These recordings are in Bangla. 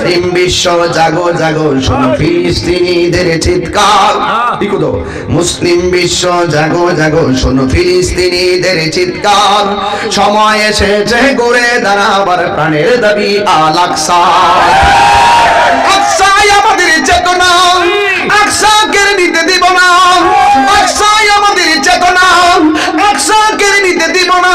মুসলিম বিশ্ব জাগো জাগো শোনো ফিলিস্তিনিদের চিৎকার। ইকো দাও। মুসলিম বিশ্ব জাগো জাগো শোনো ফিলিস্তিনিদের চিৎকার। সময় এসেছে গড়ে দাঁড়াবার প্রাণের দাবি আল আকসা। আকসাই আমাদের চেতনা। আকসা কেড়ে নিতে দিব না। আকসাই আমাদের চেতনা। আকসা কেড়ে নিতে দিব না।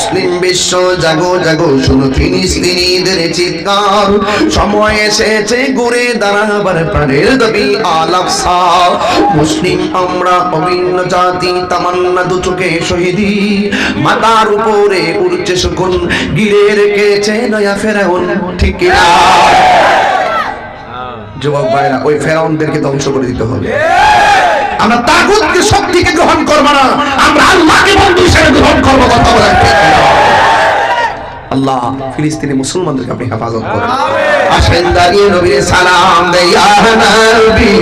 মুসলিম বিশ্ব, জাগো জাগো শুনো ফিলিস্তিনিদের চিৎকার। সময় এসেছে, ঘুরে দাঁড়াবার প্রাণের দাবি আলাপসা মুসলিম আমরা অভিন্ন জাতি, তামান্না দু চোখে শহীদি। মাতার উপরে উড়ছে শকুন গিরে রেখেছে নয়া ফেরাউন, ঠিক? যুবক ভাইরা, ওই ফেরাউনদেরকে ধ্বংস করে দিতে হবে। আমরা তাগুতকে শক্তিকে গ্রহণ করব না। আমরা আল্লাহকে বন্ধু হিসেবে আল্লাহ ফিলিস্তিনি মুসলমানদেরকে আপনি হেফাজত করেন। আসেন দাঁড়িয়ে নবীর সালাম দেয়া নবী